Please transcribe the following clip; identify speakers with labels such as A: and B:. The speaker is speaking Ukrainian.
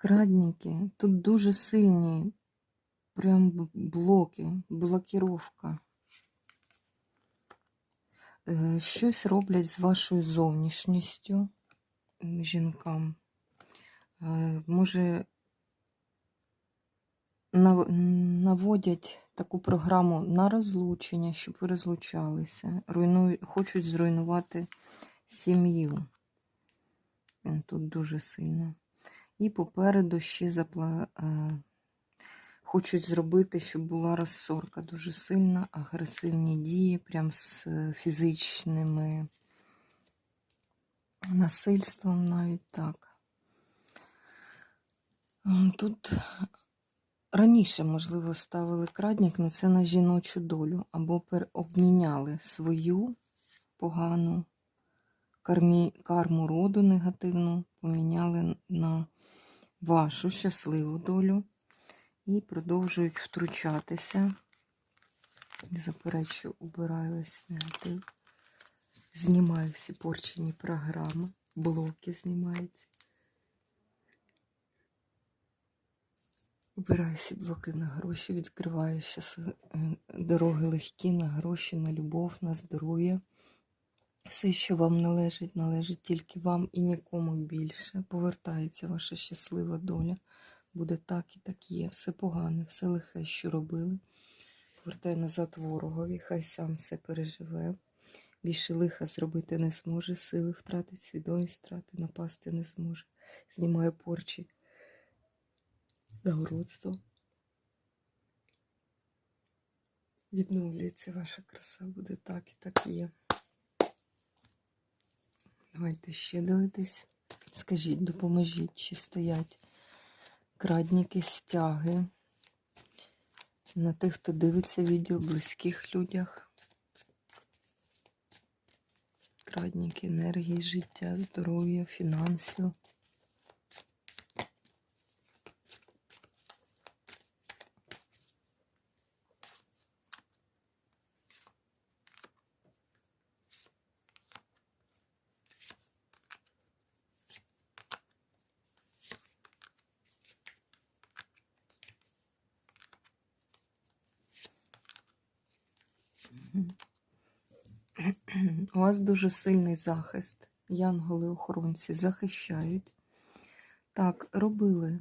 A: Крадники. Тут дуже сильні прям блоки, блокіровка. Е, Щось роблять з вашою зовнішністю жінкам. Е, Може, наводять таку програму на розлучення, щоб ви розлучалися. Руйнують, хочуть зруйнувати сім'ю. Тут дуже сильно. І попереду ще запла... е, хочуть зробити, щоб була розсорка дуже сильна, агресивні дії, прям з фізичними насильством навіть так. Тут раніше, можливо, ставили крадник, але це на жіночу долю, або обміняли свою погану кармі, карму роду негативну, поміняли на вашу щасливу долю і продовжують втручатися. Заперечу, убираю весь негатив. Знімаю всі порчені програми, блоки знімаються. Убираю всі блоки на гроші, відкриваю щас е, дороги легкі на гроші, на любов, на здоров'я. Все, що вам належить, належить тільки вам і нікому більше. Повертається ваша щаслива доля. Буде так і так є. Все погане, все лихе, що робили. Повертає назад ворогові, хай сам все переживе. Більше лиха зробити не зможе, сили втратить, свідомість втрати, напасти не зможе. Знімає порчі нагородство. Відновлюється ваша краса, буде так і так є. Давайте ще дивитись. Скажіть, допоможіть, чи стоять крадники, стяги на тих, хто дивиться відео, близьких людях. Крадники енергії, життя, здоров'я, фінансів. У вас дуже сильний захист. Янголи-охоронці захищають. Так, робили.